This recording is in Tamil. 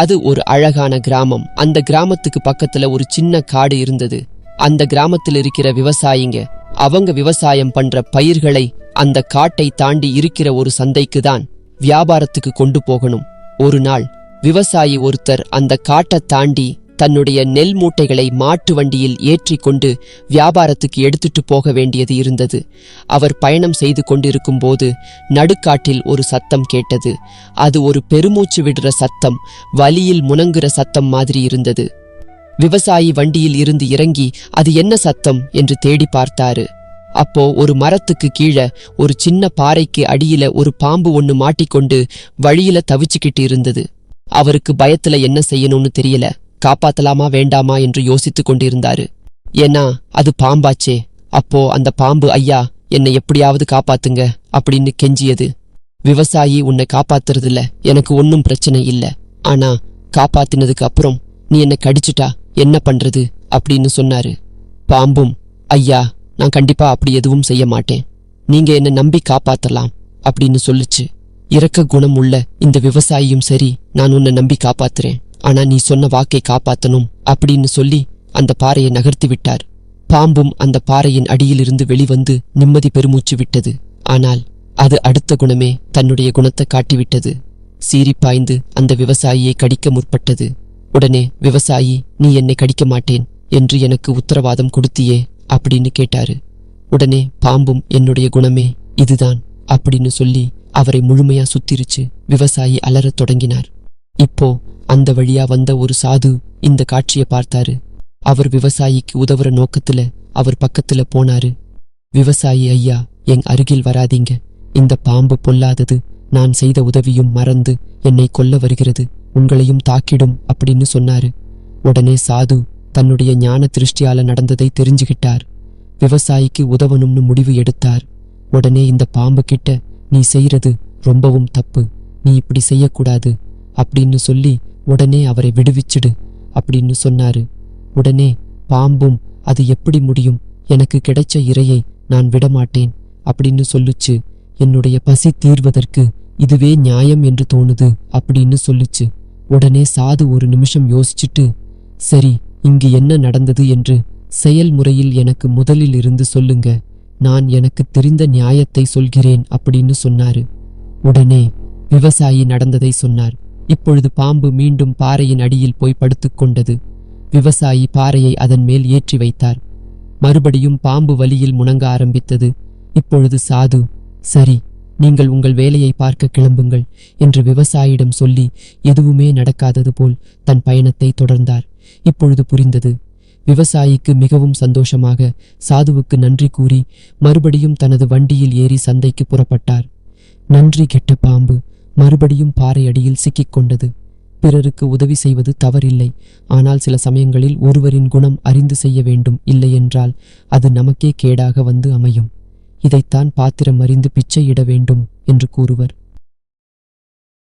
அது ஒரு அழகான கிராமம். அந்த கிராமத்துக்கு பக்கத்துல ஒரு சின்ன காடு இருந்தது. அந்த கிராமத்தில் இருக்கிற விவசாயிங்க அவங்க விவசாயம் பண்ற பயிர்களை அந்த காட்டை தாண்டி இருக்கிற ஒரு சந்தைக்கு தான் வியாபாரத்துக்கு கொண்டு போகணும். ஒரு நாள் விவசாயி ஒருத்தர் அந்த காட்டை தாண்டி தன்னுடைய நெல் மூட்டைகளை மாட்டு வண்டியில் ஏற்றிக்கொண்டு வியாபாரத்துக்கு எடுத்துட்டு போக வேண்டியது இருந்தது. அவர் பயணம் செய்து கொண்டிருக்கும் போது நடுக்காட்டில் ஒரு சத்தம் கேட்டது. அது ஒரு பெருமூச்சு விடுற சத்தம் வலியில் முனங்குற சத்தம் மாதிரி இருந்தது. விவசாயி வண்டியில் இருந்து இறங்கி அது என்ன சத்தம்? என்று தேடி பார்த்தாரு. அப்போ ஒரு மரத்துக்கு கீழே ஒரு சின்ன பாறைக்கு அடியில ஒரு பாம்பு ஒன்னு மாட்டிக்கொண்டு வழியில தவிச்சுக்கிட்டு இருந்தது. அவருக்கு பயத்துல என்ன செய்யணும்னு தெரியல. காப்பாத்தலாமா வேண்டாமா என்று யோசித்துக் கொண்டிருந்தாரு. ஏன்னா அது பாம்பாச்சே. அப்போ அந்த பாம்பு ஐயா என்னை எப்படியாவது காப்பாத்துங்க அப்படின்னு கெஞ்சியது. விவசாயி உன்னை காப்பாத்துறதுல எனக்கு ஒன்னும் பிரச்சனை இல்ல. ஆனா காப்பாத்தினதுக்கு அப்புறம் நீ என்ன கடிச்சிட்டா என்ன பண்றது? அப்படின்னு சொன்னாரு. பாம்பும் ஐயா நான் கண்டிப்பா அப்படி எதுவும் செய்ய மாட்டேன். நீங்க என்ன நம்பி காப்பாத்தலாம் அப்படின்னு சொல்லுச்சு. இறக்க குணம் உள்ள இந்த விவசாயியும் சரி நான் உன்னை நம்பி காப்பாத்துறேன். ஆனா நீ சொன்ன வாக்கை காப்பாத்தணும் அப்படின்னு சொல்லி அந்த பாறையை நகர்த்தி விட்டார். பாம்பும் அந்த பாறையின் அடியிலிருந்து வெளிவந்து நிம்மதி பெருமூச்சு விட்டது. ஆனால் அது அடுத்த குணமே தன்னுடைய குணத்தை காட்டிவிட்டது. சீறி பாய்ந்து அந்த விவசாயியை கடிக்க முற்பட்டது. உடனே விவசாயி நீ என்னை கடிக்க மாட்டேன் என்று எனக்கு உத்தரவாதம் கொடுத்தியே அப்படின்னு கேட்டாரு. உடனே பாம்பும் என்னுடைய குணமே இதுதான் அப்படின்னு சொல்லி அவரை முழுமையா சுத்திருச்சு விவசாயி அலறத் தொடங்கினார். இப்போ அந்த வழியா வந்த ஒரு சாது இந்த காட்சியை பார்த்தாரு. அவர் விவசாயிக்கு உதவுற நோக்கத்துல அவர் பக்கத்துல போனாரு. விவசாயி ஐயா என் அருகில் வராதீங்க. இந்த பாம்பு பொல்லாதது. நான் செய்த உதவியும் மறந்து என்னை கொல்ல வருகிறது. உங்களையும் தாக்கிடும் அப்படின்னு சொன்னாரு. உடனே சாது தன்னுடைய ஞான திருஷ்டியால நடந்ததை தெரிஞ்சுகிட்டார். விவசாயிக்கு உதவணும்னு முடிவு எடுத்தார். உடனே இந்த பாம்பு கிட்ட நீ செய்யறது ரொம்பவும் தப்பு. நீ இப்படி செய்யக்கூடாது அப்படின்னு சொல்லி உடனே அவரை விடுவிச்சிடு அப்படின்னு சொன்னாரு. உடனே பாம்பும் அது எப்படி முடியும்? எனக்கு கிடைச்ச இரையை நான் விடமாட்டேன் அப்படின்னு சொல்லுச்சு. என்னுடைய பசி தீர்வதற்கு இதுவே நியாயம் என்று தோணுது அப்படின்னு சொல்லுச்சு. உடனே சாது ஒரு நிமிஷம் யோசிச்சுட்டு சரி இங்கு என்ன நடந்தது என்று செயல்முறையில் எனக்கு முதலில் இருந்து சொல்லுங்க. நான் எனக்கு தெரிந்த நியாயத்தை சொல்கிறேன் அப்படின்னு சொன்னாரு. உடனே விவசாயி நடந்ததை சொன்னார். இப்பொழுது பாம்பு மீண்டும் பாறையின் அடியில் போய் படுத்துக்கொண்டது விவசாயி பாறையை அதன் மேல் ஏற்றி வைத்தார். மறுபடியும் பாம்பு வலியில் முணங்க ஆரம்பித்தது. இப்பொழுது சாது சரி நீங்கள் உங்கள் வேலையை பார்க்க கிளம்புங்கள் என்று விவசாயியிடம் சொல்லி எதுவுமே நடக்காதது போல் தன் பயணத்தை தொடர்ந்தார். இப்பொழுது புரிந்தது. விவசாயிக்கு மிகவும் சந்தோஷமாக சாதுவுக்கு நன்றி கூறி மறுபடியும் தனது வண்டியில் ஏறி சந்தைக்கு புறப்பட்டார். நன்றி கெட்ட பாம்பு மறுபடியும் பாறை அடியில் சிக்கிக் கொண்டது. பிறருக்கு உதவி செய்வது தவறில்லை. ஆனால் சில சமயங்களில் ஒருவரின் குணம் அறிந்து செய்ய வேண்டும். இல்லையென்றால் அது நமக்கே கேடாக வந்து அமையும். இதைத்தான் பாத்திரம் அறிந்து பிச்சையிட வேண்டும் என்று கூறுவர்.